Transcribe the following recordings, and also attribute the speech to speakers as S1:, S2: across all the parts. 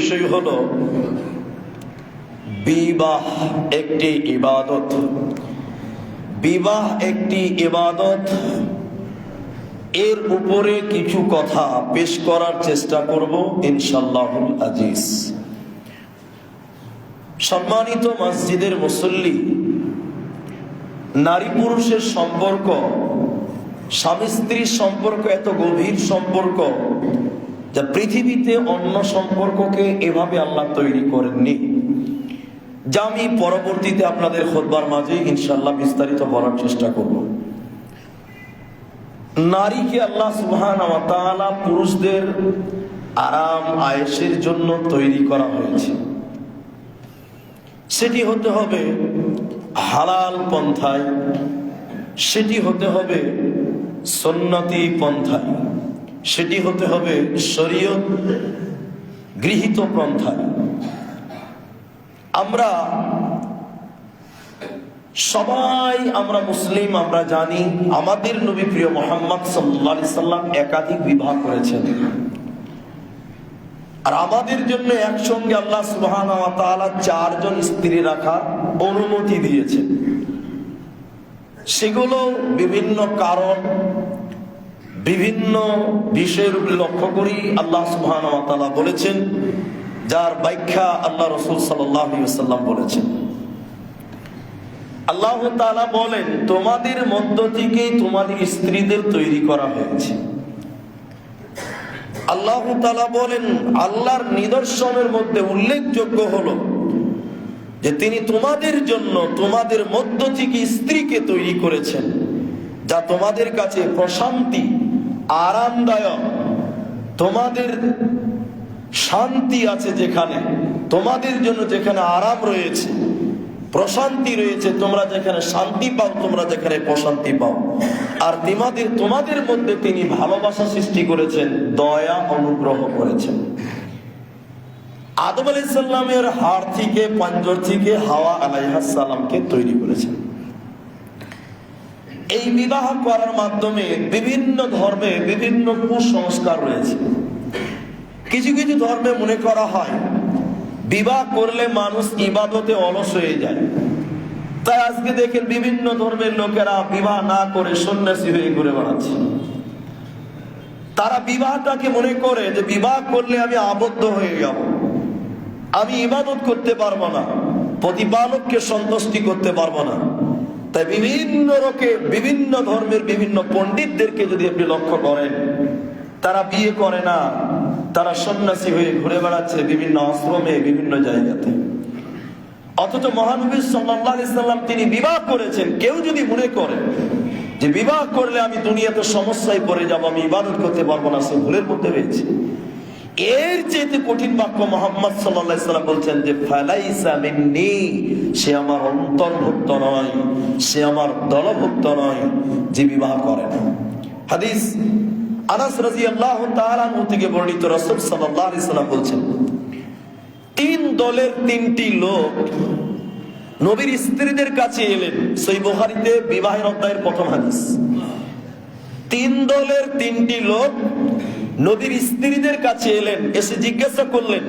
S1: বিষয় হলো বিবাহ একটি ইবাদত। বিবাহ একটি ইবাদত, এর উপরে কিছু কথা পেশ করার চেষ্টা করব ইনশাল্লাহুল আজিজ। সম্মানিত মসজিদের মুসল্লি, নারী পুরুষের সম্পর্ক, স্বামী স্ত্রীর সম্পর্ক এত গভীর সম্পর্ক পৃথিবীতে অন্য সম্পর্ককে এভাবে আল্লাহ তৈরি করেননি। যা আমি পরবর্তীতে আপনাদের খোদবার মাঝে ইনশাল্লাহ বিস্তারিত বলার চেষ্টা করব। নারীকে আল্লাহ সুবহান পুরুষদের আরাম, আয়েসের জন্য তৈরি করা হয়েছে। সেটি হতে হবে হালাল পন্থায়, সেটি হতে হবে সন্নতি পন্থায়। সেটি হতে হবে শরীয়ত গৃহীত পন্থায় আমরা সবাই আমরা মুসলিম, আমরা জানি, আমাদের নবী প্রিয় মোহাম্মদ সাল্লা সাল্লাম একাধিক বিবাহ করেছেন। আর আমাদের জন্য একসঙ্গে আল্লাহ সুবহান চারজন স্ত্রী রাখার অনুমতি দিয়েছে সেগুলো বিভিন্ন কারণ বিভিন্ন বিষয়ের লক্ষ্য করি আল্লাহ সুবহান বলেছেন, যার ব্যাখ্যা আল্লাহ রসুল সাল্লাম বলেছেন। আল্লাহ বলেন, তোমাদের মধ্য থেকেই তোমাদের স্ত্রীদের তৈরি করা হয়েছে। আল্লাহ বলেন, আল্লাহর নিদর্শনের মধ্যে উল্লেখযোগ্য হলো যে তিনি তোমাদের জন্য তোমাদের মধ্য থেকে স্ত্রীকে তৈরি করেছেন, যা তোমাদের কাছে প্রশান্তি আরামদায়ক। তোমাদের শান্তি আছে যেখানে, তোমাদের জন্য যেখানে আরাম রয়েছে, প্রশান্তি রয়েছে, তোমরা যেখানে শান্তি পাও, তোমরা যেখানে প্রশান্তি পাও। আর তোমাদের তোমাদের মধ্যে তিনি ভালোবাসা সৃষ্টি করেছেন, দয়া, অনুগ্রহ করেছেন। আদম আলাইসাল্লামের হাড় থেকে, পাঞ্জর থেকে হাওয়া আলাইহাসাল্লামকে তৈরি করেছেন। এই বিবাহ করার মাধ্যমে বিভিন্ন ধর্মে বিভিন্ন কুসংস্কার রয়েছে। কিছু কিছু ধর্মে মনে করা হয়, বিবাহ করলে মানুষ ইবাদতে অলস হয়ে যায়। তাই আজকে দেখেন বিভিন্ন ধর্মের লোকেরা বিবাহ না করে সন্ন্যাসী হয়ে ঘুরে বেড়াচ্ছে। তারা বিবাহটাকে মনে করে যে বিবাহ করলে আমি আবদ্ধ হয়ে যাব। আমি ইবাদত করতে পারব না, প্রতিপালককে সন্তুষ্টি করতে পারব না। তাই বিভিন্ন রকে বিভিন্ন ধর্মের বিভিন্ন পণ্ডিতদেরকে যদি আপনি লক্ষ্য করেন, তারা বিয়ে করে না, তারা সন্ন্যাসী হয়ে ঘুরে বেড়াচ্ছে বিভিন্ন আশ্রমে, বিভিন্ন জায়গাতে। অথচ মহানবী ইসলাম তিনি বিবাহ করেছেন। কেউ যদি মনে করে যে বিবাহ করলে আমি দুনিয়াতে সমস্যায় পড়ে যাব, আমি ইবাদত করতে পারব না, সে ভুলের মধ্যে রয়েছে। এর চেয়ে কঠিন বাক্য মোহাম্মদ সাল্লাহ সাল্লাম বলছেন যে, ফালাইসা মিন্নি, সে আমার অন্তর্ভুক্ত নয়, সে আমার দলভুক্ত নয়, যে বিবাহ করে না। হাদিস আনাস রাজি আল্লাহ তাআলা থেকে বর্ণিত রাসূল আলাইহি সাল্লাম বলছেন, তিন দলের তিনটি লোক নবীর স্ত্রীদের কাছে এলেন। সেই বুখারীতে বিবাহের অধ্যায়ের প্রথম হাদিস। তিন দলের তিনটি লোক নবীর স্ত্রীদের কাছে এলেন, এসে জিজ্ঞাসা করলেন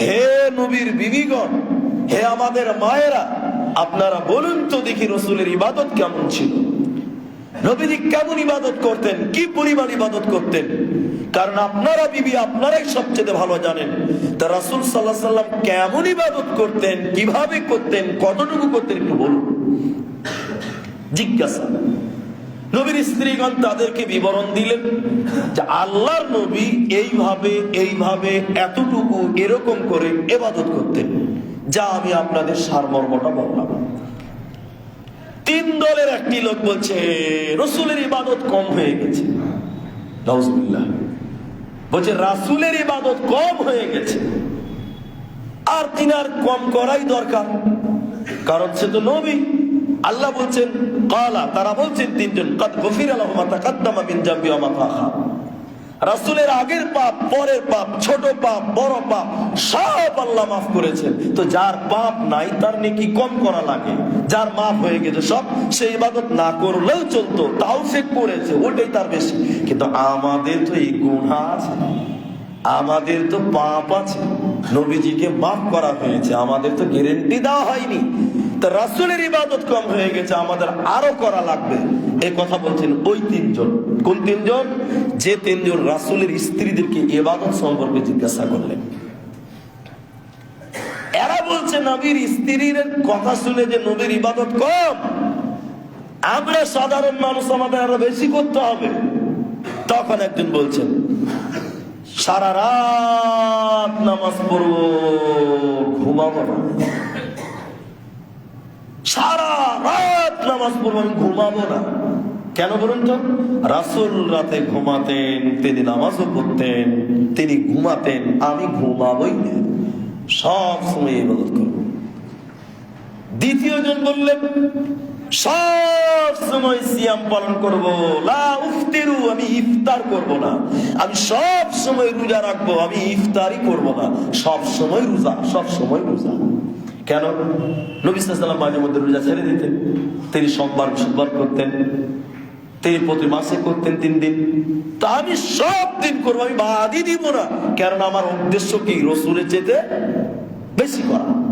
S1: হে নবীর বিবিগণ, হে আমাদের মায়েরা, আপনারা বলুন তো দেখি রসুলের ইবাদত কেমন ছিল? নবীজি কেমন ইবাদত করতেন, কি পরিমাণ ইবাদত করতেন? কারণ আপনারা বিবি, আপনারাই সবচেয়ে ভালো জানেন। তা রাসুল সাল্লাহ সাল্লাম কেমন ইবাদত করতেন, কীভাবে করতেন, কতটুকু করতেন একটু বলুন। জিজ্ঞাসা। নবীর স্ত্রীগণ তাদেরকে বিবরণ দিলেন যে আল্লাহর নবী এইভাবে এইভাবে, এতটুকু, এরকম করে এবাদত করতেন। যা আমি আপনাদের সারমর্মটা বললাম। তিন দলের একটি লোক বলছে, রসুলের ইবাদত কম হয়ে গেছে। বলছে, রাসুলের ইবাদত কম হয়ে গেছে। আর তিনি আর কম করাই দরকার। কারণ সে তো নবী। আল্লাহ বলছেন, কালা তারা বলছেন তিনজন, কাদ গফির আলহ মাতা কাদ্দামা বিন জাম্বি আমা রাসুলের আগের পাপ, পরের পাপ, ছোট পাপ, বড় পাপ, সব আল্লাহ মাফ করেছেন। তো যার পাপ নাই, তার নেকি কম করা লাগে। যার মাফ হয়ে গেছে সব, সে ইবাদত না করলেও চলতো, তাও সে করেছে, ওটাই তার বেশি। কিন্তু আমাদের তো এই গুণা আছে। আমাদের তো পাপ আছে। নবীজিকে মাফ করা হয়েছে, আমাদের তো গ্যারেন্টি দেওয়া হয়নি। তা রাসুলের ইবাদত কম হয়ে গেছে, আমাদের আরও করা লাগবে। এই কথা বলছেন ওই তিনজন। কোন তিনজন? যে তিনজন রাসুলের স্ত্রীদেরকে ইবাদত সম্পর্কে জিজ্ঞাসা করলেন। এরা বলছে, নবীর স্ত্রীর কথা শুনে যে নবীর ইবাদত কম, আমরা সাধারণ মানুষ, আমাদের আরও বেশি করতে হবে। তখন একজন বলছেন, সারা রাত নামাজ পড়ব, ঘুমাবো না সারা রাত নামাজ পড়ব আমি ঘুমাবো না। কেন বলুন তো? রাসুল রাতে ঘুমাতেন, তিনি নামাজও পড়তেন, তিনি ঘুমাতেন, আমি ঘুমাবই না। সব সময় ইবাদত করব। দ্বিতীয় জন বললেন, সব সময় সিয়াম পালন করব। লা উফতিরু, আমি ইফতার করব না। আমি সব সময় রোজা রাখব, আমি ইফতারই করব না। সব সময় রোজা, সব সময় রোজা। কেন? নবী সাল্লাম মাঝে মধ্যে রোজা ছেড়ে দিতেন। তিনি সোমবার সোমবার করতেন। তিনি প্রতি মাসে করতেন তিন দিন। তা আমি সব দিন করব, আমি বাদই দিব না। কারণ আমার উদ্দেশ্য কি? রসুলের যেতে বেশি করা।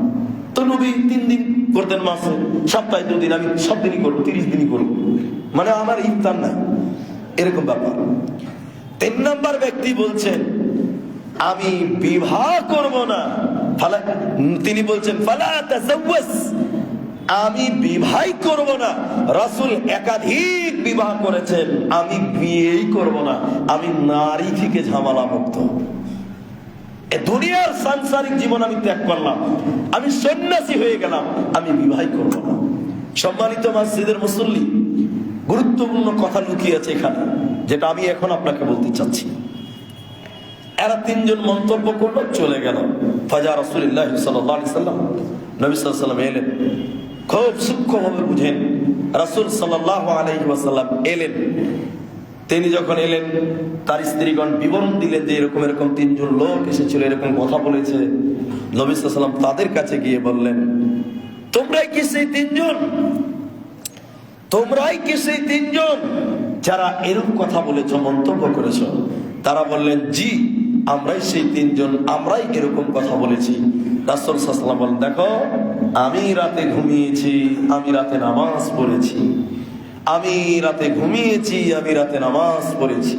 S1: তো নবী তিন দিন করতেন মাসে। সপ্তাহে দুদিন, আমি সব দিনই করব, তিরিশ দিনই করব। মানে আমার ইফতার নাই। এরকম ব্যাপার। তিন নম্বর ব্যক্তি বলছেন, আমি বিবাহ করব না। তিনি বলছেন, ফালা আমি বিবাহ করব না। রাসুল একাধিক বিবাহ করেছেন। আমি বিয়েই করব না। আমি নারী থেকে ঝামেলা মুক্ত দুনিয়ার সাংসারিক জীবন আমি ত্যাগ করলাম। আমি সন্ন্যাসী হয়ে গেলাম। আমি বিবাহ করব না। সম্মানিত মসজিদের মুসল্লি, গুরুত্বপূর্ণ কথা লুকিয়ে আছে এখানে, যেটা আমি এখন আপনাকে বলতে চাচ্ছি। এরা তিনজন মন্তব্য করল, চলে গেল। ফাজা রসুল্লাহ সাল্লাম। নবী সাল্লাম এলেন। খুব সূক্ষ্মভাবে বুঝেন, রাসুল সাল্লাহ আলহিহাসাল্লাম এলেন। তিনি যখন এলেন, তার স্ত্রীগণ বিবরণ দিলেন যে এরকম এরকম তিনজন লোক এসেছিল, এরকম কথা বলেছে। নবী সাল্লাম তাদের কাছে গিয়ে বললেন, তোমরাই কি সেই তিনজন? তোমরাই কি সেই তিনজন যারা এরকম কথা বলেছ, মন্তব্য করেছ? তারা বললেন, জি। আমরাই সেই তিনজন, আমরাই এরকম কথা বলেছি। রাসুল সাল্লাম বলেন, দেখো, আমি রাতে ঘুমিয়েছি, আমি রাতে নামাজ পড়েছি। আমি রাতে ঘুমিয়েছি, আমি রাতে নামাজ পড়েছি।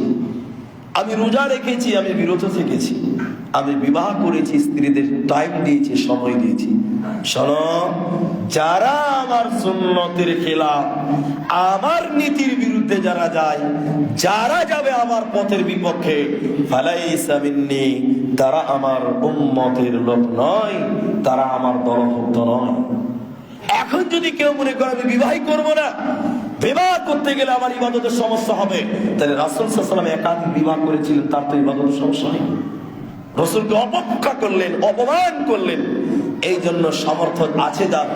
S1: আমি রোজা রেখেছি, আমি বিরত থেকেছি। আমি বিবাহ করেছি, স্ত্রীদের টাইম দিয়েছি, সময় দিয়েছি। শোনো, যারা আমার সুন্নতের খেলা আমার নীতির বিরুদ্ধে যারা যায়, যারা যাবে আমার পথের বিপক্ষে, ফালাইসা মিন্নি, তারা আমার উম্মতের লোক নয়, তারা আমার দলভুক্ত নয়। এখন যদি কেউ মনে করে, আমি বিবাহ করব না, বিবাহ করতে গেলে আমার ইবাদতের সমস্যা হবে, তাহলে রাসুল সাল্লাম একাধিক বিবাহ করেছিলেন, তার তো ইবাদতের সমস্যা নেই। রসুলকে অপেক্ষা করলেন, অপমান করলেন। এই জন্য সমর্থন আছে যার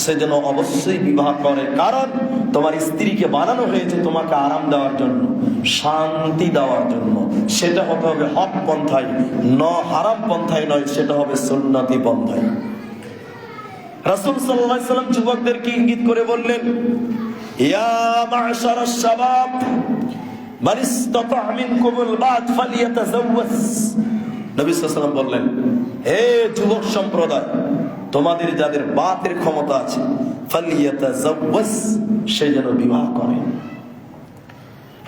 S1: সে যেন অবশ্যই বিবাহ করে। কারণ তোমার স্ত্রীকে বানানো হয়েছে তোমাকে আরাম দেওয়ার জন্য, শান্তি দেওয়ার জন্য। সেটা হতে হবে হক পন্থায়, ন হারাম পন্থায় নয়, সেটা হবে সুন্নতি পন্থায়। রাসূল সাল্লাম যুবকদেরকে ইঙ্গিত করে বললেন, ইয়া ফালিয়াতাজাওয়াজ নবী সাল্লাল্লাহু আলাইহি সাল্লাম বললেন, হে যুবক সম্প্রদায়, তোমাদের যাদের বাতের ক্ষমতা আছে সে যেন বিবাহ করে।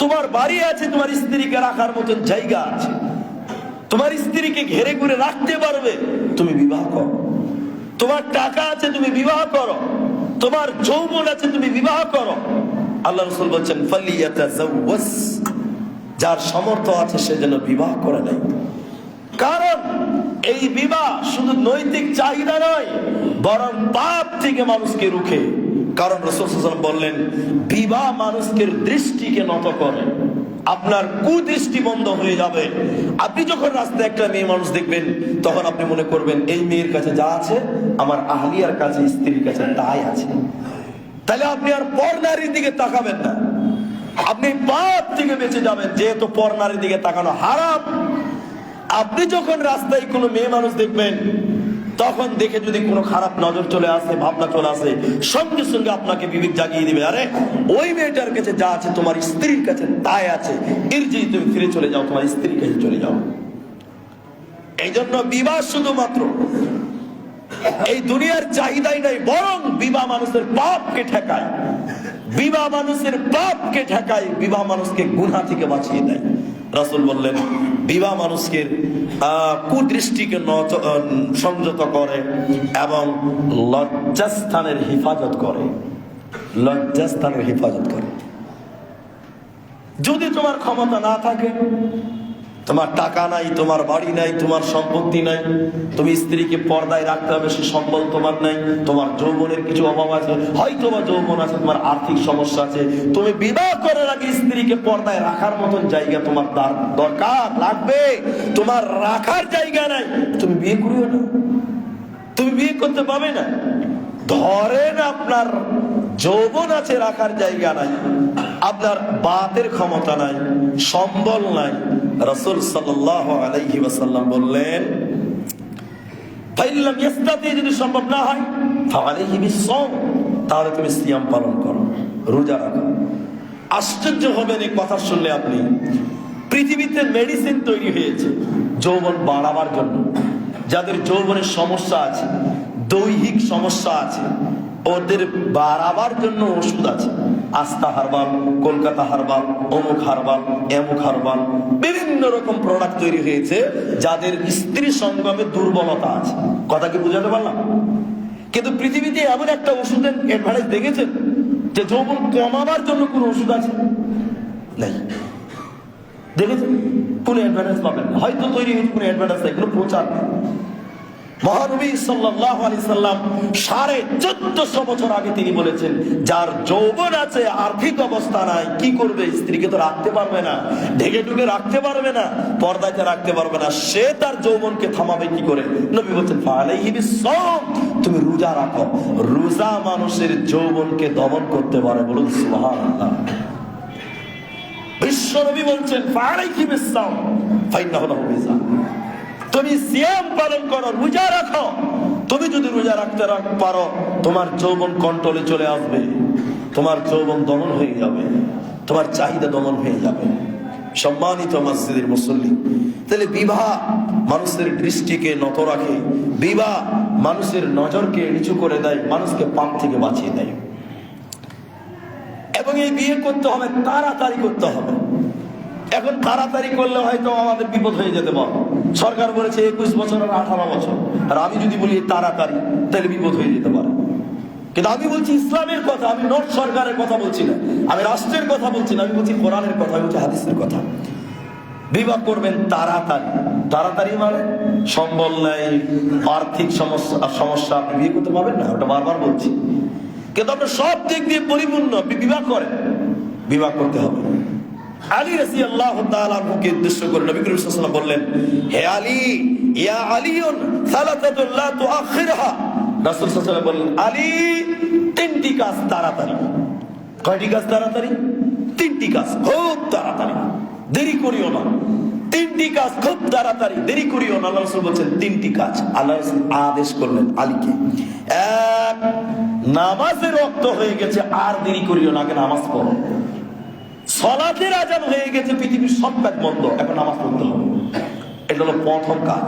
S1: তোমার বাড়ি আছে, তোমার স্ত্রীকে রাখার মতন জায়গা আছে। তোমার স্ত্রীকে ঘেরে ঘুরে রাখতে পারবে, তুমি বিবাহ করো। তোমার টাকা আছে, তুমি বিবাহ করো। তোমার যৌবন আছে, তুমি বিবাহ করো। আল্লাহ রসুল বলছেন যার সামর্থ্য আছে, সে যেন বিবাহ করে নাই। কারণ এই বিবাহ শুধু নৈতিক চাহিদা নয়, বরং পাপ থেকে মানুষকে রুখে। কারণ রসুল বললেন, বিবাহ মানুষকে দৃষ্টিকে নত করে। আপনার কুদৃষ্টি বন্ধ হয়ে যাবে। আপনি যখন রাস্তায় একটা মেয়ে মানুষ দেখবেন, তখন আপনি মনে করবেন, এই মেয়ের কাছে যা আছে, আমার আহলিয়ার কাছে, স্ত্রীর কাছে তাই আছে। তাহলে আপনি আর পর নারীর দিকে তাকাবেন না। আপনি পাপ থেকে বেঁচে যাবেন, যেহেতু পর নারীর দিকে তাকানো হারাম। আপনি যখন রাস্তায় কোনো মেয়ে মানুষ দেখবেন, তখন দেখে যদি কোনো খারাপ নজর চলে আসে, ভাবনা চলে আসে, সঙ্গে সঙ্গে আপনাকে বিবেক জাগিয়ে দিবে। আরে, ওই মেয়েটার কাছে যা আছে, তোমার স্ত্রীর কাছে তাই আছে। এর যে তুমি ফিরে চলে যাও, তোমার স্ত্রীর কাছে চলে যাও। এই জন্য বিবাহ শুধুমাত্র। এই দুনিয়ার চাহিদাই নাই, বরং বিবাহ মানুষের পাপকে ঠেকায়। বিবাহ মানুষের পাপকে ঠেকায়, বিবাহ মানুষকে গুনা থেকে বাঁচিয়ে দেয়। রাসুল বললেন, বিবাহ মানুষকে কুদৃষ্টিকে সংযত করে এবং লজ্জাস্থানের হেফাজত করে। লজ্জাস্থানের হেফাজত করে। যদি তোমার ক্ষমতা না থাকে তোমার টাকা নাই, তোমার বাড়ি নাই, তোমার সম্পত্তি নাই। তুমি স্ত্রীকে পর্দায় রাখতে হবে, সে সম্বল তোমার নাই, তোমার যৌবনের কিছু অভাব আছে হয়তো বা যৌবন আছে, তোমার আর্থিক সমস্যা আছে। তুমি বিবাহ করার আগে স্ত্রীকে পর্দায় রাখার মতন জায়গা তোমার দার- দরকার, লাগবে। তোমার রাখার জায়গা নাই। তুমি বিয়ে করিও না। তুমি বিয়ে করতে পাবে না। ধরেন আপনার যৌবন আছে, রাখার জায়গা নাই। আপনার বাতের ক্ষমতা নাই, সম্বল নাই। রসুল সাল্লাহ আলাইহি ওয়াসাল্লাম বললেন ফাইল্লাম ইস্তাতি যদি সম্ভব না হয় বিসম তাহলে তুমি সিয়াম পালন করো, রোজা রাখো। আশ্চর্য হবেন এই কথা শুনলে আপনি। পৃথিবীতে মেডিসিন তৈরি হয়েছে, যৌবন বাড়াবার জন্য। যাদের যৌবনের সমস্যা আছে, দৈহিক সমস্যা আছে, ওদের বাড়াবার জন্য ওষুধ আছে। আস্থা হারবাল, কলকাতা হারবাল, অমুক হারবাল, এমুক হারবাল, বিভিন্ন রকম প্রোডাক্ট তৈরি হয়েছে, যাদের স্ত্রী সঙ্গমে দুর্বলতা আছে। কথা কি বুঝাতে পারলাম? কিন্তু পৃথিবীতে এমন একটা ওষুধের অ্যাডভান্টেজ দেখেছেন? যে যৌবন কমাবার জন্য কোন ওষুধ আছে? নেই। দেখেছেন? কোন অ্যাডভার্টাইজ পাবেন হয়তো তৈরি হয়েছে, কোন অ্যাডভান্টেজ নেই, কোনো প্রচার নেই। মহানবী সাল্লাল্লাহু আলাইহি সাল্লাম সাড়ে চোদ্দশো বছর আগে তিনি বলেছেন, যার যৌবন আছে, আর্থিক অবস্থা নাই, কি করবে? স্ত্রীকে তো রাখতে পারবে না, ঢেকে ঢুকে রাখতে পারবে না পর্দাতে রাখতে পারবে না, সে তার যৌবনকে থামাবে কি করে? নবী বলছেন বিসম তুমি রোজা রাখো, রোজা মানুষের যৌবনকে দমন করতে পারে বলুন সুবহানাল্লাহ। বিশ্বনবী বলছেন বিসম ফাইন্নাহু লাহু বিজা তুমি সিয়াম পালন করো, রোজা রাখো। তুমি যদি রোজা রাখতে রাখ- পারো, তোমার যৌবন কন্ট্রোলে চলে আসবে। তোমার যৌবন দমন হয়ে যাবে। তোমার চাহিদা দমন হয়ে যাবে। সম্মানিত মসজিদের মুসল্লি, তাহলে বিবাহ মানুষের দৃষ্টিকে নত রাখে। বিবাহ মানুষের নজরকে নিচু করে দেয়, মানুষকে পাপ থেকে বাঁচিয়ে দেয়। এবং এই বিয়ে করতে হবে, তাড়াতাড়ি করতে হবে। এখন তাড়াতাড়ি করলে হয়তো আমাদের বিপদ হয়ে যেতে পারে। সরকার বলেছে একুশ বছর আর আঠারো বছর। আর আমি যদি বলি তাড়াতাড়ি, তাহলে বিপদ হয়ে যেতে পারে। কিন্তু আমি বলছি ইসলামের কথা, আমি নর্থ সরকারের কথা বলছি না। আমি রাষ্ট্রের কথা বলছি না, আমি বলছি কোরআনের কথা, আমি বলছি হাদিসের কথা। বিবাহ করবেন তাড়াতাড়ি। তাড়াতাড়ি মানে সম্বল নাই, আর্থিক সমস্যা সমস্যা আপনি বিয়ে করতে পারবেন না, ওটা বারবার বলছি। কিন্তু আপনি সব দিক দিয়ে পরিপূর্ণ বিবাহ করেন। বিবাহ করতে হবে। বললেন তিনটি কাজ তিনটি কাজ খুব তাড়াতাড়ি। দেরি করিও না। তিনটি কাজ খুব তাড়াতাড়ি। দেরি করিও না। আল্লাহ তিনটি কাজ। আল্লাহ আদেশ করলেন আলীকে, এক, নামাজের রক্ত হয়ে গেছে, আর দেরি করিও না, আগে নামাজ পড়ো। সলাতের আজান হয়ে গেছে, পৃথিবীর সব কাজ বন্ধ। এখন নামাজ পড়তে হবে। এটা হলো প্রথম কাজ।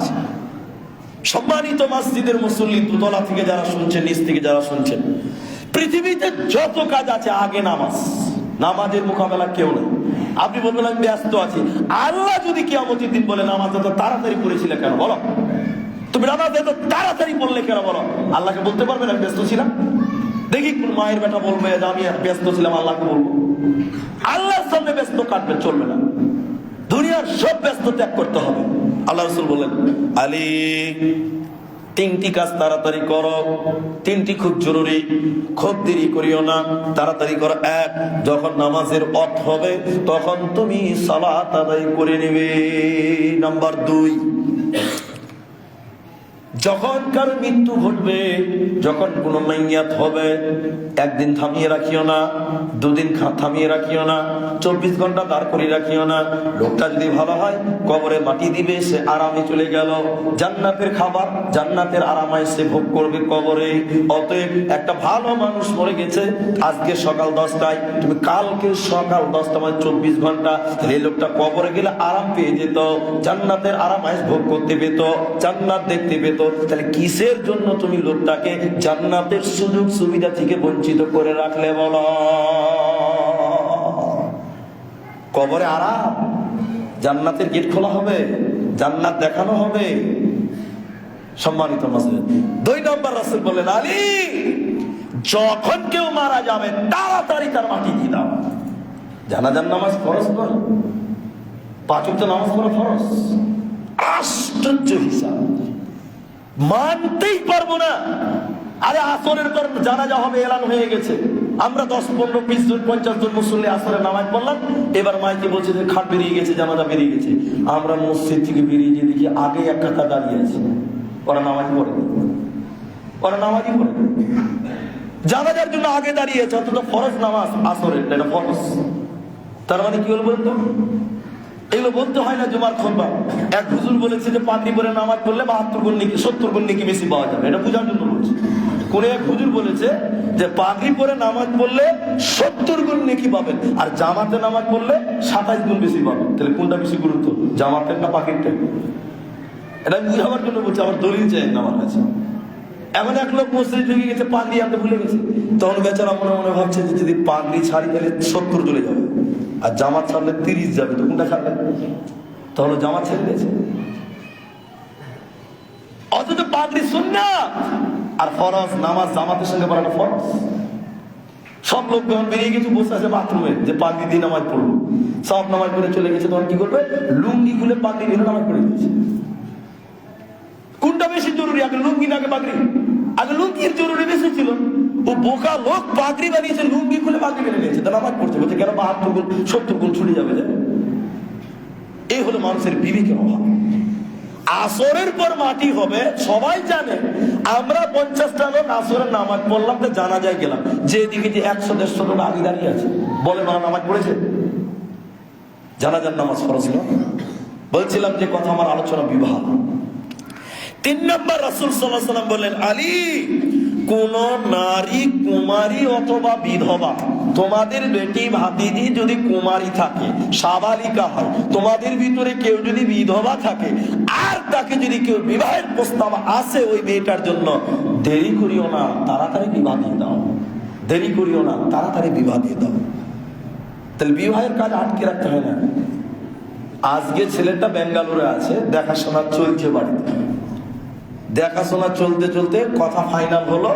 S1: সম্মানিত মসজিদের মুসল্লি, দুতলা থেকে যারা শুনছেন, নিচ থেকে যারা শুনছেন, পৃথিবীতে যত কাজ আছে, আগে নামাজ। নামাজের মোকাবেলা কেউ নেই। আপনি বলবেন আমি ব্যস্ত আছি। আল্লাহ যদি কিয়ামতের দিন বলে, নামাজ এত তাড়াতাড়ি পড়েছিলে কেন? বলো। তুমি নামাজ এত তাড়াতাড়ি বললে কেন বলো? আল্লাহকে বলতে পারবে না ব্যস্ত ছিলাম। দেখি, কোন মায়ের বেটা বলবে আমি ব্যস্ত ছিলাম, আল্লাহকে বলব। আল্লাহর সামনে ব্যস্ত কাটবে, চলবে না। দুনিয়ার সব ব্যস্ত ত্যাগ করতে হবে। আল্লাহ রসুল বলেন আলী, তিনটি কাজ তাড়াতাড়ি করো। তিনটি খুব জরুরি। খুব দেরি করিও না। তাড়াতাড়ি করো। এক, যখন নামাজের অর্থ হবে, তখন তুমি সালাত আদায় করে নেবে। নাম্বার দুই যখন কারও মৃত্যু ঘটবে, যখন কোনো মাইয়াত হবে, একদিন থামিয়ে রাখিও না, দুদিন থামিয়ে রাখিও না, চব্বিশ ঘণ্টা দাঁড় করে রাখিও না। লোকটা যদি ভালো হয়, কবরে মাটি দিবে, সে আরামে চলে গেল। জান্নাতের খাবার, জান্নাতের আরামায় সে ভোগ করবে কবরে। অতএব একটা ভালো মানুষ মরে গেছে, আজকে সকাল দশটায়, তুমি কালকে সকাল দশটা মানে চব্বিশ ঘণ্টা এই লোকটা কবরে গেলে আরাম পেয়ে যেত, জান্নাতের আরামায় ভোগ করতে পেত, জান্নাত দেখতে পেত তাহলে কিসের জন্য তুমি লোকটাকে জান্নাতের সুযোগ সুবিধা থেকে বঞ্চিত করে রাখলে বলো? কবরে আরাম, জান্নাতের গেট খোলা হবে, জান্নাত দেখানো হবে। সম্মানিত দুই নম্বর রাসূল বলেন আলী, যখন কেউ মারা যাবে, তাড়াতাড়ি তার মাটি দিয়ে দাও। জানাজার নামাজ ফরজ পাঁচ ওয়াক্ত নামাজ পড়া ফরজ। আশ্চর্য হিসাব। মানতেই পারব না। আরে আসরের পর জানাজা হবে, এলান হয়ে গেছে। আমরা দশ, পনেরো, বিশ জন, পঞ্চাশ জন মুসল্লি আসরের নামাজ পড়লাম। এবার মাইকে বলছে যে খাট বেরিয়ে গেছে, জানাজা বেরিয়ে গেছে। আমরা মসজিদ থেকে বেরিয়ে গিয়ে দেখি আগে এক কাতা দাঁড়িয়ে আছে। ওরা নামাজ পড়ে। ওরা নামাজই পড়ে। জানাজার জন্য আগে দাঁড়িয়ে আছে, অথচ ফরজ নামাজ আসরের এটা ফরজ? তার মানে কি হলো বলতো এগুলো বলতে হয় না জুমার খোদবা এক হুজুর বলেছে যে পাগড়ি পরে নামাজ পড়লে বাহাত্তর গুণ নাকি সত্তর গুণ নাকি বেশি পাওয়া যাবে। এটা বোঝার জন্য বলছে। কোন এক হুজুর বলেছে যে পাগড়ি পরে নামাজ পড়লে সত্তর গুণ নাকি পাবেন, আর জামাতে নামাজ পড়লে সাতাইশ গুণ বেশি পাবেন। তাহলে কোনটা বেশি গুরুত্ব, জামাতের না পাখির পাখিরটা এটা বুঝাবার জন্য বলছি, আমার দলিল চাই আমার কাছে। এমন এক লোক মসজিদ ঢুকে গেছে পাগড়ি আনতে ভুলে গেছে তখন বেচারা মনে মনে ভাবছে যে যদি পাগড়ি ছাড়ি তাহলে সত্তর চলে যাবে। আর জামাত ছাড়লে তিরিশ যাবে তো কোনটা ছাড়বে তাহলে জামাত ছেড়ে দিয়েছে। অথচ পাগড়ি শুননা আর ফরজ, নামাজ জামাতের সঙ্গে পড়াটা ফরজ। সব লোক যখন বেরিয়ে গেছে, বসে আছে বাথরুমে, যে পাগড়ি দিয়ে নামাজ পড়ব। সব নামাজ পড়ে চলে গেছে, তখন কি করবে? লুঙ্গি খুলে পাগড়ি দিয়ে নামাজ পড়ে দিয়েছে। কোনটা বেশি জরুরি, আগে লুঙ্গি না আগে পাগড়ি? আগে লুঙ্গির জরুরি বেশি ছিল ও বোকা লোক পাগড়ি বানিয়েছে, লুঙ্গি খুলে পাগড়ি বেরিয়ে নিয়েছে। তা নামাজ পড়ছে বলছে, কেন বাহাত্তর গুণ, সত্তর গুণ ছুটে যাবে যে? এই হলো মানুষের বিবেকের অভাব। আসরের পর মাটি হবে, সবাই জানে। আমরা পঞ্চাশটা লোক আসরের নামাজ পড়লাম, তো জানা যায় গেলাম। যে দিকে যে একশো, দেড়শো লোক আগে দাঁড়িয়ে আছে। বলে মারা নামাজ পড়েছে? জানাজার নামাজ না বলছিলাম যে কথা আমার আলোচনা বিবাহ। তিন নম্বর রাসুল সাল্লাম বললেন, আলী, কোন নারী কুমারী অথবা বিধবা, তোমাদের বেটি ভাতিজি যদি কুমারী থাকে, সাবালিকা হয়, তোমাদের ভিতরে কেউ যদি বিধবা থাকে, আর তাকে যদি কেউ বিবাহের প্রস্তাব আসে ওই মেয়েটার জন্য, দেরি করিও না, তাড়াতাড়ি বিবাহ দিয়ে দাও। দেরি করিও না, তাড়াতাড়ি বিবাহ দিয়ে দাও। তাহলে বিবাহের কাজ আটকে রাখতে হয় না। আজকে ছেলেটা বেঙ্গালুরে আছে, দেখাশোনা চলছে বাড়িতে। দেখাশোনা চলতে চলতে কথা ফাইনাল হলো।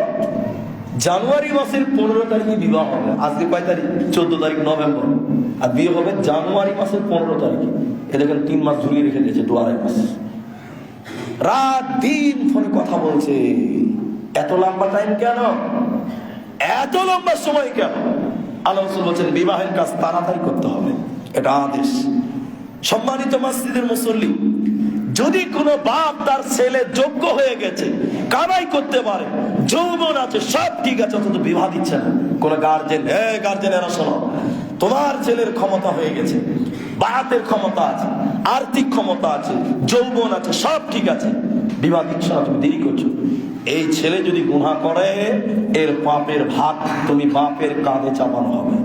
S1: জানুয়ারি মাসের পনেরো তারিখে বিবাহ হবে। আজকে কয় তারিখ? চোদ্দ তারিখ, নভেম্বর। আর বিয়ে হবে জানুয়ারি মাসের পনেরো তারিখে। এ দেখেন, তিন মাস ঝুলিয়ে রেখে দিয়েছে দু আড়াই মাস। রাত দিন ফোনে কথা বলছে। এত লম্বা টাইম কেন? এত লম্বা সময় কেন? আল্লাহ বলছেন, বিবাহের কাজ তাড়াতাড়ি করতে হবে। এটা আদেশ। সম্মানিত মসজিদের মুসল্লি যদি কোনো বাপ তার ছেলে যোগ্য হয়ে গেছে, কামাই করতে পারে, যৌবন আছে, সব ঠিক আছে, অথচ বিবাহ দিচ্ছে না। কোন গার্জেন হে গার্জেনেরা শোনো, তোমার ছেলের ক্ষমতা হয়ে গেছে, বাহাতের ক্ষমতা আছে, আর্থিক ক্ষমতা আছে, যৌবন আছে, সব ঠিক আছে, বিবাহ দিচ্ছ না, তুমি দেরি করছ। এই ছেলে যদি গুণা করে, এর পাপের ভাত তুমি বাপের কাঁধে চাপানো হবে।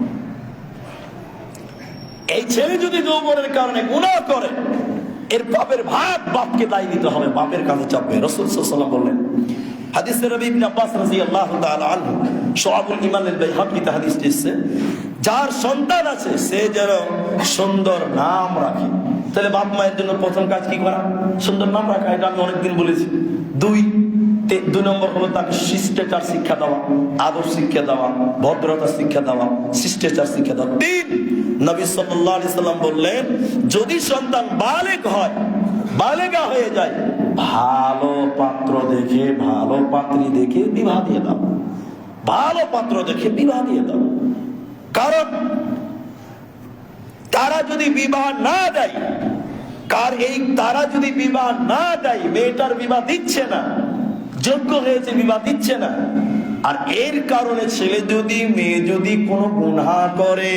S1: এই ছেলে যদি যৌবনের কারণে গুণা করে এর বাপের ভাগ বাপকে দায় দিতে হবে, বাপের কাছে চাপবে। রসুল সাল্লাম বললেন হাদিসের রবি ইবনে আব্বাস রাদিয়াল্লাহু তাআলা আনহু শুআবুল ঈমানের বাইহাকিতে হাদিস এসেছে, যার সন্তান আছে, সে যেন সুন্দর নাম রাখে। তাহলে বাপ মায়ের জন্য প্রথম কাজ কি করা? সুন্দর নাম রাখা, এটা আমি অনেকদিন বলেছি। দুই দুই নম্বর হলো তাকে শিষ্টাচার শিক্ষা দেওয়া, আদর শিক্ষা দেওয়া, ভদ্রতা শিক্ষা দেওয়া, শিষ্টাচার শিক্ষা দেওয়া। তিন, নবী সাল্লাল্লাহু আলাইহি সাল্লাম বললেন, যদি সন্তান বালেক হয়, বালেগা হয়ে যায়, ভালো পাত্র দেখে, ভালো পাত্রী দেখে বিবাহ দিয়ে দাও। ভালো পাত্র দেখে বিবাহ দিয়ে দাও। কারণ তারা যদি বিবাহ না দেয়, কার এই তারা যদি বিবাহ না দেয়, মেয়েটার বিবাহ দিচ্ছে না যোগ্য হয়েছে বিবাহ দিচ্ছে না। আর এর কারণে ছেলে যদি, মেয়ে যদি কোনো গুনাহ করে,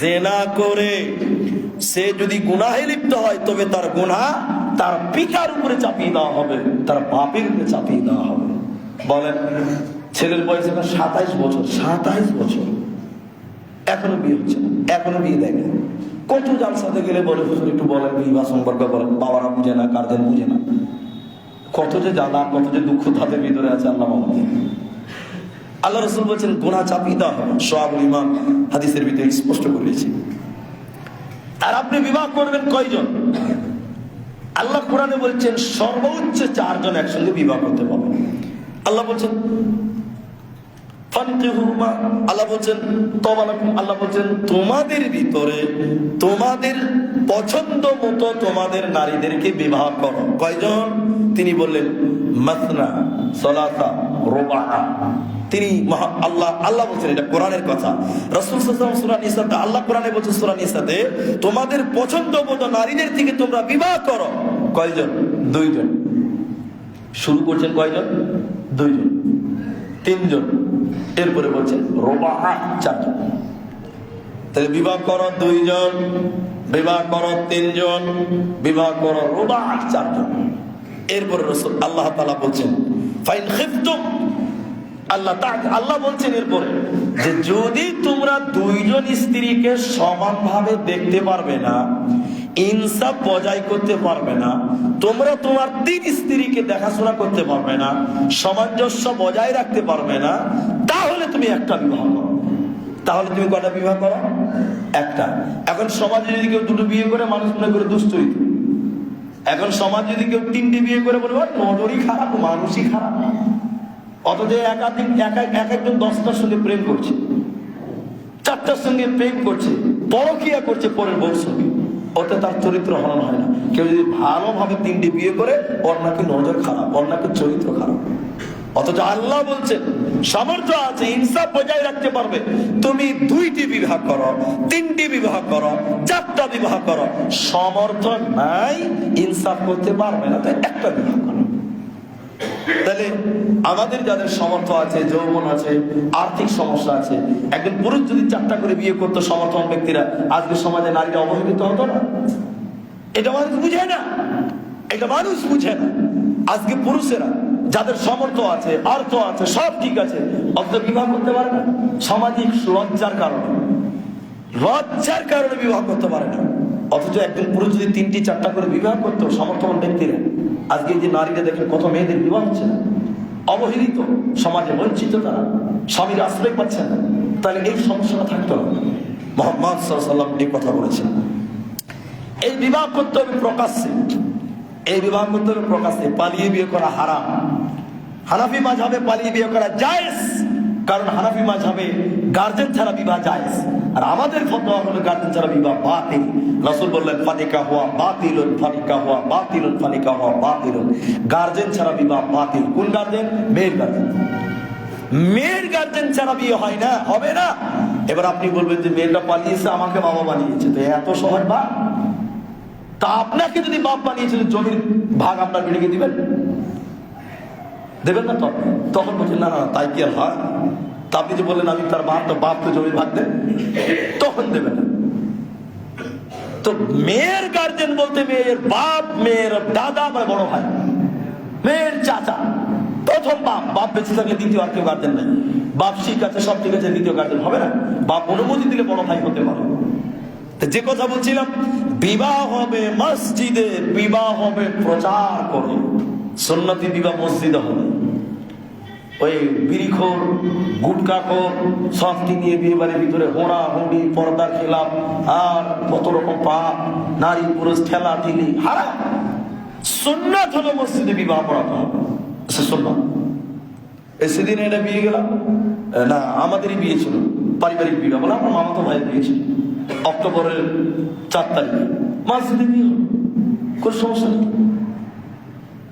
S1: জেনা করে, সে যদি গুনাহে লিপ্ত হয়, তবে তার গুনাহ তার পিতার উপরে চাপিয়ে দেওয়া হবে, তার বাপের উপরে চাপিয়ে দেওয়া হবে। বলেন, ছেলের বয়স এখন সাতাইশ বছর সাতাইশ বছর। এখনও বিয়ে হচ্ছে না, এখনও বিয়ে না। কত জালসাতে গেলে বলে, হুজুর একটু বলেন, বিবাহ সম্পর্কে বলেন। বাবারা বুঝে না গার্জেন বুঝে না। কত যে জ্বালা কত যে দুঃখ তাদের ভিতরে আছে, আল্লাহ আল্লাহ রসুল বলছেন, গোনা চাপিয়ে দেওয়া হবে সোহাবুল ইমাম হাদিসের ভিতরে স্পষ্ট করেছি আর আপনি বিবাহ করবেন কয়জন? আল্লাহ কোরআনে বলছেন, সর্বোচ্চ চারজন একসঙ্গে বিবাহ করতে পারবেন। আল্লাহ বলছেন আল্লাহ বলছেন তবালাকুম আল্লাহ বলছেন, তোমাদের ভিতরে, তোমাদের পছন্দ মতো তোমাদের নারীদেরকে বিবাহ করো। কয়জন? তিনি বললেন, মাসনা সলাতা রোবা তিনি মহা, আল্লাহ আল্লাহ বলছেন, এটা কোরআনের কথা। রসুল সুরা নিসাতে, আল্লাহ কোরআনে বলছেন সুরা নিসাতে, তোমাদের পছন্দ মতো নারীদের থেকে তোমরা বিবাহ করো। কয়জন? দুইজন। শুরু করছেন কয়জন? দুইজন। তিনজন। এরপরে বলছেন রোবা চারজন তাহলে বিবাহ করো দুইজন বিবাহ করো তিনজন বিবাহ করো রোবা চারজন এরপরে রসুল আল্লাহ তালা বলছেন, ফাইন খিফতুম, আল্লাহ তা- আল্লাহ বলছেন এরপরে যে যদি তোমরা দুইজন স্ত্রীকে সমানভাবে দেখতে পারবে না, ইনসাফ বজায় করতে পারবে না, তোমরা তোমার তিন স্ত্রীকে দেখাশোনা করতে পারবে না, সামঞ্জস্য বজায় রাখতে পারবে না তাহলে তুমি একটা বিবাহ করো। তাহলে তুমি কটা বিবাহ করো? একটা। এখন সমাজে যদি কেউ দুটো বিয়ে করে, মানুষ মনে করে দুষ্টই এখন সমাজ যদি কেউ তিনটে বিয়ে করে বলে নজরই খারাপ, মানুষই খারাপ। অথচ একাধিক এক এক এক একজন দশটার সঙ্গে প্রেম করছে। চারটার সঙ্গে প্রেম করছে, পরকিয়া করছে পরের বউর সঙ্গে। তার চরিত্র হরণ হয় না। কেউ যদি ভালোভাবে তিনটে বিয়ে করে নাকি নজর খারাপ নাকি চরিত্র খারাপ। অথচ আল্লাহ বলছেন সামর্থ্য আছে, ইনসাফ বজায় রাখতে পারবে। তুমি দুইটি বিবাহ করো, তিনটি বিবাহ করো, চারটা বিবাহ করো। সমর্থ নাই, ইনসাফ করতে পারবে না, তো একটা বিবাহ করো। তাহলে আমাদের যাদের সামর্থ্য আছে, যৌবন আছে, আর্থিক সমস্যা আছে, একজন পুরুষ যদি চারটা করে বিয়ে করতো সমর্থন ব্যক্তিরা, আজকে সমাজে নারীরা অবহেলিত হতো না? এটা মানুষ বুঝে না। এটা মানুষ বুঝে না। আজকে পুরুষেরা যাদের সামর্থ্য আছে অর্থ আছে, সব ঠিক আছে। অথচ বিবাহ করতে পারে না। সামাজিক লজ্জার কারণে। লজ্জার কারণে বিবাহ করতে পারে না। অথচ একজন পুরুষ যদি তিনটি, চারটা করে বিবাহ করতো সমর্থন ব্যক্তিরা। আজকে যে নারীরা দেখলে কত মেয়েদের বিবাহ হচ্ছে না। অবহেলিত। সমাজে বঞ্চিত তারা। স্বামীর আশ্রয় পাচ্ছে না। তাহলে এই সমস্যাটা থাকতো না। মোহাম্মদ সাল্লাম এই কথা বলেছেন। এই বিবাহ করতে হবে প্রকাশ্যে। এই বিবাহ করতে হবে প্রকাশ্যে। পালিয়ে বিয়ে করা হারাম। হানাফি মাঝাবে পালিয়ে বিয়ে করা জায়েজ। কারণ হানাফি মাঝাবে গার্জেন ছাড়া বিবাহ জায়েজ। আর আমাদের ফতোয়া হলো গার্জেন ছাড়া বিবাহ বাতিল। রাসূল বললেন, ফানিকা হওয়া বাতিলুন, ফানিকা হওয়া বাতিলুন, ফানিকা হওয়া বাতিলুন। গার্জেন ছাড়া বিবাহ বাতিল। কোন গার্জেন? মেয়ের গার্জেন। মেয়ের গার্জেন ছাড়া বিয়ে হয় না, হবে না। এবার আপনি বলবেন যে, মেয়েটা পালিয়েছে আমাকে বাবা বানিয়েছে। তো এত সহজ বা তা আপনাকে যদি বাপ বানিয়েছিল জমির ভাগ আপনার বেড়ে দিবেন? দেবেন না তো? তখন বলছেন না না তাই কি আর হয়? তা আপনি যে বললেন, আমি তার বাপ তো বাপ তো জমি ভাগ দেন তখন দেবেন না। তো মেয়ের গার্জেন বলতে মেয়ের বাপ, মেয়ের দাদা মানে বড় ভাই, মেয়ের চাচা, প্রথম বাপ বাপ বেঁচে থাকলে দ্বিতীয় আর কেউ গার্জেন নেই। বাপ ঠিক আছে, সব ঠিক আছে, দ্বিতীয় গার্জেন হবে না। বাপ অনুমতি দিলে বড় ভাই হতে পারে। যে কথা বলছিলাম, বিবাহ হবে মসজিদে, বিবাহ হবে প্রচার করে। সন্ন্যতি বিবাহ মসজিদে হবে। ওই বিড়িখোর গুটকাখোর সবটি নিয়ে বিয়ে বাড়ির ভিতরে হোড়া হুড়ি পর্দার খেলাম, আর কত রকম পাপ, নারী পুরুষ ঠেলা ঠেলি, হারা। সুন্নাত হলো মসজিদে বিবাহ পড়াতে হবে। সে সুন্নাত। এই সেদিন এটা বিয়ে গেলাম। না, আমাদেরই বিয়ে ছিল, পারিবারিক বিয়ে বলে, আমার মামাতো ভাইয়ের বিয়ে ছিল। অক্টোবরের চার তারিখে। মসজিদে বিয়ে হলো। কোনো সমস্যা নেই।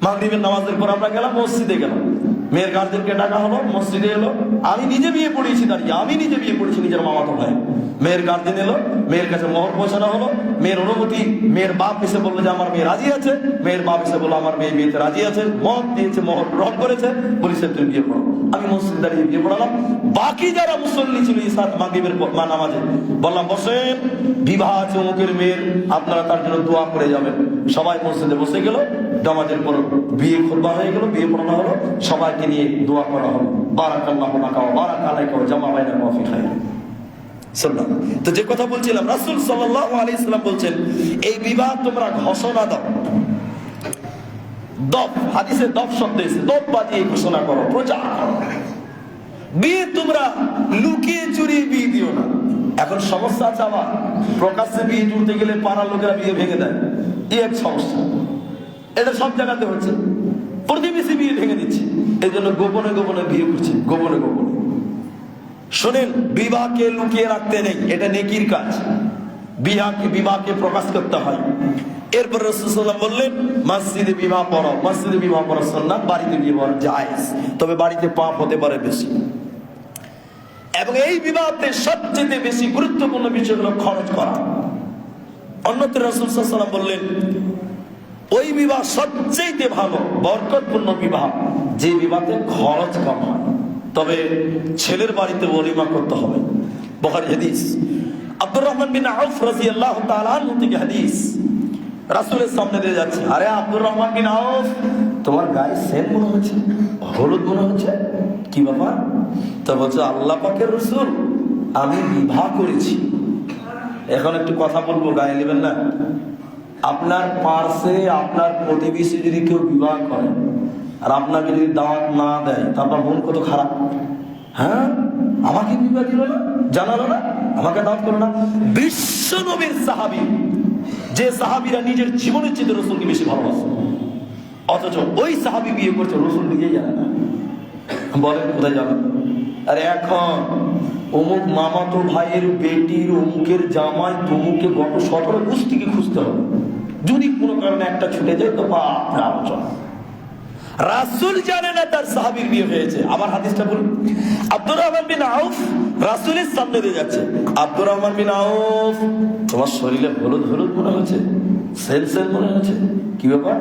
S1: মাগরিবের নামাজের পর আমরা গেলাম, মসজিদে গেলাম। মেয়ের গার্জেনকে ডাকা হলো, মসজিদে এলো। আমি নিজে বিয়ে পড়িয়েছি দাঁড়িয়ে, আমি নিজে বিয়ে পড়েছি নিজের মামাতো ভাই মেয়ের গার্জেন এলো, মেয়ের কাছে মোহর পৌঁছানো হলো। মেয়ের অনুমতি, মেয়ের বাপ এসে বলল যে আমার মেয়ে রাজি আছে। মেয়ের বাপ এসে বলল, আমার মেয়ে বিয়েতে রাজি আছে। মত দিয়েছে, মোহর গ্রহণ করেছে। বলিসে তুমি বিয়ে পড়ো আমি মসজিদ দাঁড়িয়ে বিয়ে পড়ালাম। বাকি যারা মুসল্লি ছিল ইসাদ মাগরিবের প- মা নামাজে, বললাম, বসেন, বিবাহ আছে অমুকের মেয়ের, আপনারা তার জন্য দোয়া করে যাবেন। সবাই মসজিদে বসে গেল, নামাজের পর বিয়ে খুলবা হয়ে গেল, বিয়ে পড়ানো হলো। সবাইকে নিয়ে দোয়া করা হলো। নাকাও বারাক আলাইকা ওয়া জামা বাইনা কফি খাই শুনলাম তো যে কথা বলছিলাম, রাসূল সাল্লাল্লাহু আলাইহি সাল্লাম বলছেন, এই বিবাহ তোমরা ঘোষণা দাও। দপ হাদিসে দপ শব্দ দপ বাজিয়ে ঘোষণা করো, প্রচার করো। বিয়ে তোমরা লুকিয়ে চুরিয়ে বিয়ে দিও না। এখন সমস্যা আছে আবার প্রকাশ্যে বিয়ে জুড়তে গেলে পাড়ার লোকেরা বিয়ে ভেঙে দেয়। এই এক সমস্যা। এটা সব জায়গাতে হচ্ছে। প্রতিবেশী বিয়ে ভেঙে দিচ্ছে। এই জন্য গোপনে গোপনে বিয়ে করছে। গোপনে গোপনে। শোনেন, বিবাহকে লুকিয়ে রাখতে নেই। এটা নেকির কাজ। বিবাহকে বিবাহকে প্রকাশ করতে হয়। এরপর রসুল্লাহ বললেন, মসজিদে বিবাহ পড়ো। মসজিদে বিবাহ পড়ো সন্ন্যাত বাড়িতে বিবাহ জায়েজ। তবে বাড়িতে পাপ হতে পারে বেশি। এবং এই বিবাহতে সবচেয়ে বেশি গুরুত্বপূর্ণ বিষয় হলো খরচ করা। অন্যত্র রসুল সাল্লাম বললেন ওই বিবাহ সবচেয়ে ভালো, বরকতপূর্ণ বিবাহ। যে বিবাহতে খরচ কম হয়। তবে ছেলের বাড়িতে ওলিমা করতে হবে। বহারি হাদিস। আব্দুর রহমান বিন আউফ তাআলা আনহু থেকে হাদিস। রাসূলের সামনে দিয়ে যাচ্ছে। আরে আব্দুর রহমান বিন আউফ, তোমার গায়ে সেন মনে হচ্ছে? হলুদ মনে হচ্ছে? কি ব্যাপার? তো বলছে, আল্লাহ পাকের রসুল, আমি বিবাহ করেছি। এখন একটু কথা বলব, গায়ে নেবেন না? আপনার পার্শ্বে আপনার প্রতিবেশী যদি কেউ বিবাহ করে আর আপনাকে যদি দাওয়াত না দেয়, তা আপনার মন কত খারাপ? হ্যাঁ? আমাকে বিবাহ দিল না? জানালো না? আমাকে দাওয়াত করল না? বিশ্ব নবীর সাহাবি, যে সাহাবিরা নিজের জীবনের চেয়ে রসুলকে বেশি ভালোবাসে। অথচ ওই সাহাবি বিয়ে করছে, রসুল নিজেই জানে না। বলেন, কোথায় যাবে? আরে এখন, অমুক মামাতো ভাইয়ের, বেটির, অমুকের জামাই তমুকে গত সতেরো গোষ্ঠীকে খুঁজতে হবে। যদি কোনো কারণে একটা ছুটে যায়, তো বাপ আলোচনা। রাসুল জানে না তার সাহাবীর বিয়ে হয়েছে। আবার হাদিসটা বলুন। আব্দুর রহমান বিন আউফ রাসুলের সামনে দিয়ে যাচ্ছে। আব্দুর রহমান বিন আউফ, তোমার শরীরে হলুদ হলুদ মনে হচ্ছে? সেল সেল মনে হচ্ছে? কি ব্যাপার?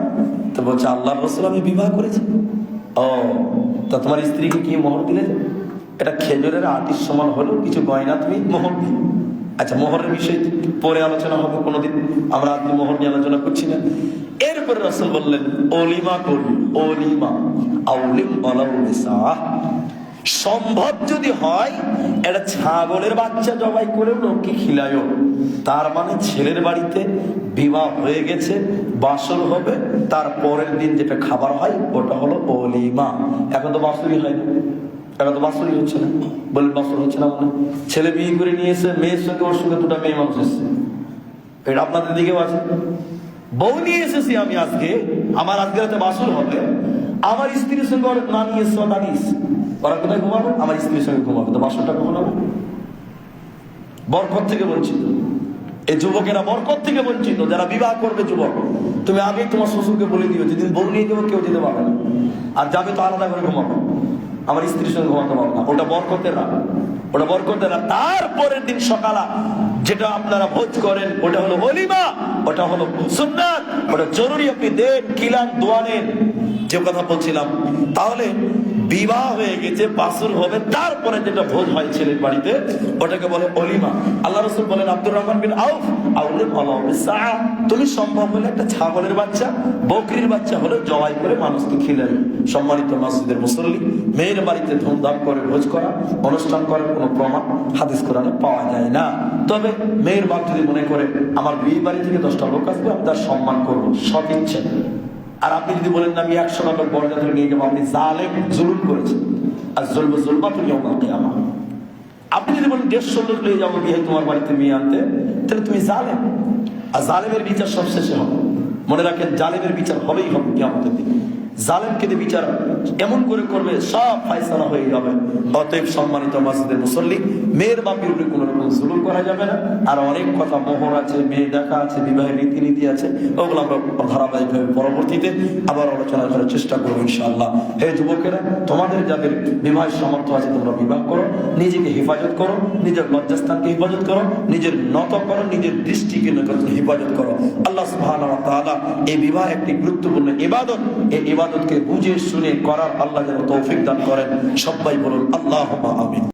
S1: তো বলছে আল্লাহ রসুল আমি বিবাহ করেছি। ও, তা তোমার স্ত্রীকে কি মোহর দিলে? এটা খেজুরের আটির সমান হলেও কিছু গয়না তুমি মোহর দিই আচ্ছা মোহরের বিষয় পরে আলোচনা হবে, কোনোদিন আমরা আজকে মোহর নিয়ে আলোচনা করছি না। এরপরে রসুল বললেন, অলিমা করি, অলিমা, আউলিম সম্ভব যদি হয় এটা ছাগলের বাচ্চা জবাই করেও লোককে খিলায়। তার মানে ছেলের বাড়িতে বিবাহ হয়ে গেছে, বাসর হবে, তার পরের দিন যেটা খাবার হয়, ওটা হলো অলিমা। এখন তো বাসুরি হয় এখন তো বাসুরি হচ্ছে না। বলেন বাসুর হচ্ছে না। ছেলে বিয়ে করে নিয়ে এসে মেয়ের সঙ্গে ওর সঙ্গে দুটা মেয়ে মানুষ এসছে। এটা আপনাদের দিকেও আছে। বউ নিয়ে এসেছি আমি আজকে। আমার আজকে রাতে বাসুর হবে। আমার স্ত্রীর সঙ্গে ওর না নিয়ে এসছে না এসছে। ওরা কোথায় ঘুমাবে? আমার স্ত্রীর সঙ্গে ঘুমাবে। তো বাসরটা কখন হবে? বরকত থেকে বঞ্চিত। এই যুবকেরা বরকত থেকে বঞ্চিত। যারা বিবাহ করবে যুবক, তুমি আগে তোমার শ্বশুরকে বলে দিও, যেদিন বউ নিয়ে যাব কেউ যেতে পারবে না। আর যাবে তো আলাদা করে ঘুমাবো। আমার স্ত্রীর সঙ্গে ঘুমাতে পারব না। ওটা বরকতের রাত। ওটা বরকতের রাত। তারপরের দিন সকালা যেটা আপনারা ভোজ করেন, ওটা হলো অলিমা, ওটা হলো সুন্নাত, ওটা জরুরি আপনি দেন, কিলান দোয়ানেন যে কথা বলছিলাম, তাহলে বিবাহ হয়ে গেছে বাসুর হবে, তারপরে যেটা ভোজ হয় ছেলের বাড়িতে, ওটাকে বলে অলিমা। আল্লাহ রসুল বলেন, আব্দুর রহমান বিন আউফ আউলে তুমি সম্ভব হলে একটা ছাগলের বাচ্চা, বকরির বাচ্চা হলে জবাই করে মানুষকে খিলেন সম্মানিত মসজিদের মুসল্লি, মেয়ের বাড়িতে ধুমধাম করে ভোজ করা, অনুষ্ঠান করার কোনো প্রমাণ হাদিস কোরআনে পাওয়া যায় না। তবে মেয়ের বাপ যদি মনে করে, আমার বিয়ে বাড়ি থেকে দশটা লোক আসবে, আমি তার সম্মান করব। সৎ ইচ্ছে। আর আপনি যদি বলেন আমি একশো বর্জা ধরে নিয়ে যাব, আপনি জালেম, জুলুম করেছেন। আর জুলব জুলবা তুমি আমাকে আমার আপনি যদি বলেন দেড়শো লোক নিয়ে যাব, বিয়ে তোমার বাড়িতে মেয়ে আনতে, তাহলে তুমি জালেম। আর জালেমের বিচার সব শেষে হবে। মনে রাখেন, জালেমের বিচার হবেই হবে কি আমাদের দিকে জালেমকে বিচার এমন করে করবে সব ফায়সালা হয়ে যাবে। অতএব সম্মানিত মসজিদের মুসল্লি, মেয়ের বাপের উপরে কোনো রকম জুলুম করা যাবে না। আর অনেক কথা মোহর আছে, মেয়ে দেখা আছে, বিবাহের রীতিনীতি আছে, ওগুলো আমরা ধারাবাহিকভাবে পরবর্তীতে আবার আলোচনা করার চেষ্টা করব ইনশাআল্লাহ। হে যুবকেরা, তোমাদের যাদের বিবাহের সামর্থ্য আছে, তোমরা বিবাহ করো, নিজেকে হেফাজত করো, নিজের লজ্জাস্থানকে হেফাজত করো, নিজের নত করো, নিজের দৃষ্টিকে হেফাজত করো। আল্লাহ তাআলা এই বিবাহ একটি গুরুত্বপূর্ণ ইবাদত। এই ইবাদতকে বুঝে, শুনে করার আল্লাহ যেন তৌফিক দান করেন। সবাই বলুন আল্লাহ আমিন।